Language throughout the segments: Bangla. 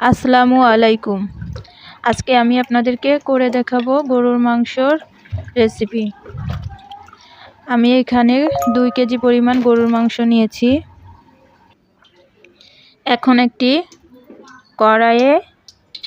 আসসালামু আলাইকুম। আজকে আমি আপনাদেরকে করে দেখাবো গরুর মাংসর রেসিপি আমি এখানে দুই কেজি পরিমাণ গরুর মাংস নিয়েছি। এখন একটি কড়াইয়ে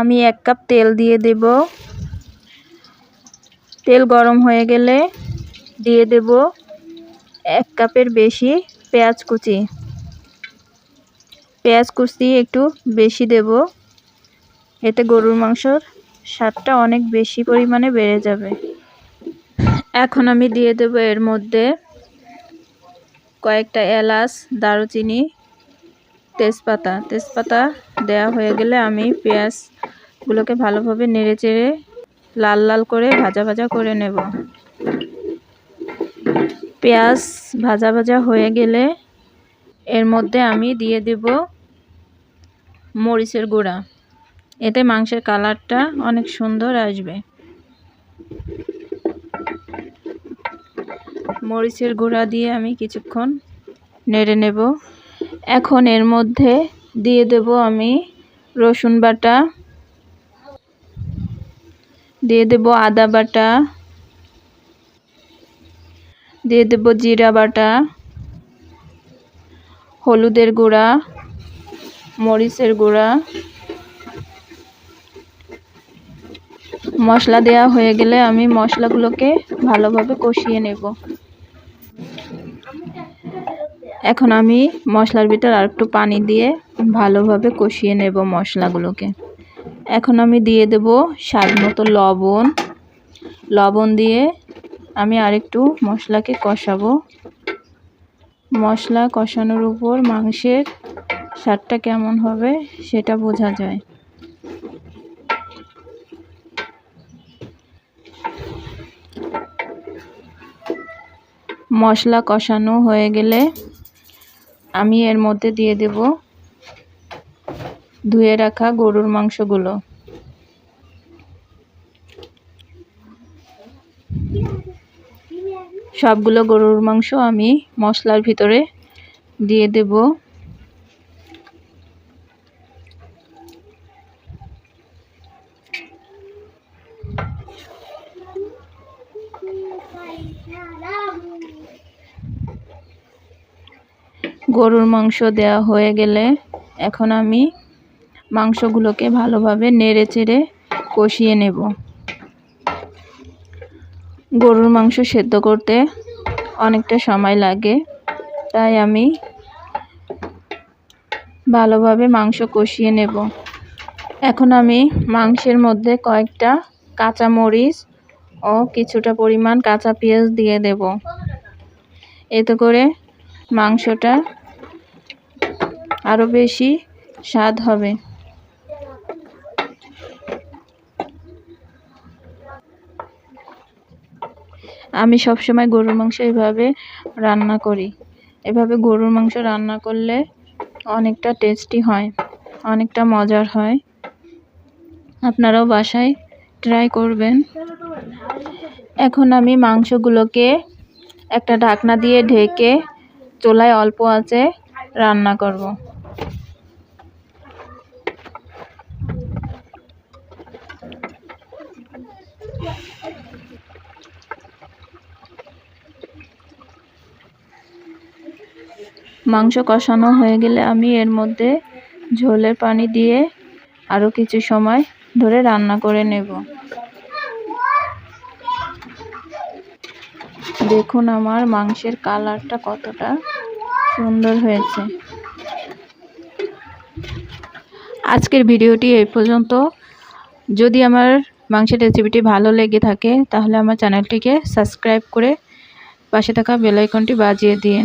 আমি এক কাপ তেল দিয়ে দেব। তেল গরম হয়ে গেলে দিয়ে দেব এক কাপের বেশি পেঁয়াজ কুচি। পেঁয়াজ কুচি একটু বেশি দেব। এতে গরুর মাংসর স্বাদটা অনেক বেশি পরিমাণে বেড়ে যাবে। এখন আমি দিয়ে দেব এর মধ্যে কয়েকটা এলাচ, দারুচিনি, তেজপাতা। তেজপাতা দেওয়া হয়ে গেলে আমি পেঁয়াজগুলোকে ভালোভাবে নেড়ে চেড়ে লাল লাল করে ভাজা ভাজা করে নেব। পেঁয়াজ ভাজা ভাজা হয়ে গেলে এর মধ্যে আমি দিয়ে দেব মরিচের গুঁড়া। এতে মাংসের কালারটা অনেক সুন্দর আসবে। মরিচের গুঁড়া দিয়ে আমি কিছুক্ষণ নেড়ে নেব। এখন এর মধ্যে দিয়ে দেব আমি রসুন বাটা। দিয়ে দেব আদা বাটা। দিয়ে দেব জিরা বাটা। হলুদের গুঁড়া, মরিচের গুঁড়া। মশলা দেওয়া হয়ে গেলে আমি মশলাগুলোকে ভালোভাবে কষিয়ে নেব। এখন আমি মশলার ভিতর আর একটু পানি দিয়ে ভালোভাবে কষিয়ে নেব মশলাগুলোকে। এখন আমি দিয়ে দেব স্বাদ মতো লবণ। লবণ দিয়ে আমি আরেকটু মশলাকে কষাবো। মশলা কষানোর উপর মাংসের স্বাদটা কেমন হবে সেটা বোঝা যায়। মশলা কষানো হয়ে গেলে আমি এর মধ্যে দিয়ে দেব ধুয়ে রাখা গরুর মাংসগুলো। সবগুলো গরুর মাংস আমি মশলার ভিতরে দিয়ে দেব। গরুর মাংস দেওয়া হয়ে গেলে এখন আমি মাংসগুলোকে ভালোভাবে নেড়ে চেড়ে কষিয়ে নেব। গরুর মাংস সেদ্ধ করতে অনেকটা সময় লাগে। তাই আমি ভালোভাবে মাংস কষিয়ে নেব। এখন আমি মাংসের মধ্যে কয়েকটা কাঁচা মরিচ ও কিছুটা পরিমাণ কাঁচা পেঁয়াজ দিয়ে দেব। এতে করে মাংসটা আরও বেশি স্বাদ হবে। আমি সবসময় গরুর মাংস এভাবে রান্না করি। এভাবে গরুর মাংস রান্না করলে অনেকটা টেস্টি হয়, অনেকটা মজার হয়। আপনারাও বাসায় ট্রাই করবেন। এখন আমি মাংসগুলোকে একটা ঢাকনা দিয়ে ঢেকে চুলায় অল্প আছে রান্না করব। মাংস কষানো হয়ে গেলে আমি এর মধ্যে ঝোলের পানি দিয়ে আরও কিছু সময় ধরে রান্না করে নেব। দেখুন আমার মাংসের কালারটা কতটা সুন্দর হয়েছে। আজকের ভিডিওটি এই পর্যন্ত। যদি আমার মাংসের রেসিপিটি ভালো লেগে থাকে, তাহলে আমার চ্যানেলটিকে সাবস্ক্রাইব করে পাশে থাকা বেলাইকনটি বাজিয়ে দিন।